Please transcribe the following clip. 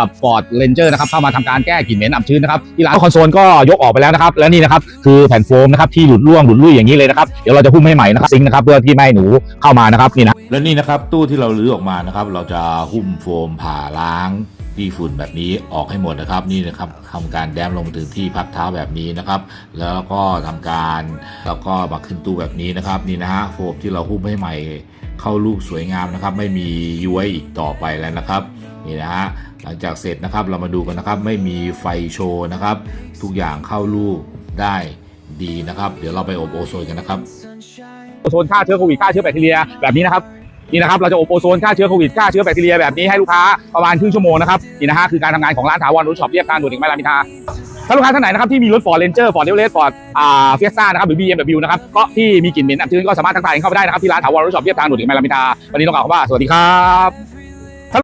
ขับ Ford Ranger นะครับเข้ามาทำการแก้กลิ่นเหม็นอับชื้นนะครับที่ร้านคอนโซลก็ยกออกไปแล้วนะครับและนี่นะครับคือแผ่นโฟมนะครับที่หลุดร่วงหลุดลุ่ยอย่างนี้เลยนะครับเดี๋ยวเราจะหุ้มให้ใหม่นะครับซิงค์นะครับเพื่อที่ไม่ให้หนูเข้ามานะครับนี่นะและนี่นะครับตู้ที่เราลื้อออกมานะครับเราจะหุ้มโฟมผ่าล้างที่ฝุ่นแบบนี้ออกให้หมดนะครับนี่นะครับทำการแดมลงถึงที่พักเท้าแบบนี้นะครับ แล้วก็ทำการแล้วก็มาขึ้นตู้แบบนี้นะครับนี่นะฮะโฟมที่เราหุ้มให้ใหม่ เข้ารูปสวยงามนะครับ ไม่มีย้วยอีกต่อไปแล้วนะครับนี่นะฮะหลังจากเสร็จนะครับเรามาดูกันนะครับ ไม่มีไฟโชว์นะครับ ทุกอย่างเข้ารูปได้ดีนะครับ เดี๋ยวเราไปอบโอโซนกันนะครับโอโซนฆ่าเชื้อโควิดฆ่าเชื้อแบคทีเรียแบบนี้นะครับนี่นะครับเราจะอบโอโซนฆ่าเชื้อโควิดฆ่าเชื้อแบคทีเรียแบบนี้ให้ลูกค้าประมาณครึ่งชั่วโมงนะครับนี่นะฮะคือการทำงานของร้านถาวรรูช็อปเรียบทางด่วนถึงแม่ลามิทา ถ้าลูกค้าท่านไหนนะครับที่มีรถ Ford Ranger Ford e v e r e s t Ford อ่า Fiesta นะครับหรือ BMW นะครับก็ที่มีกลิ่นเหม็นอับชื้นก็สามารถทักทายเข้าไปได้นะครับที่ร้านถาวรรถช็อปเรียบทางด่วนถึงแมลามิตาวันนี้ต้องกล่าวคำว่าสวัสดีครับ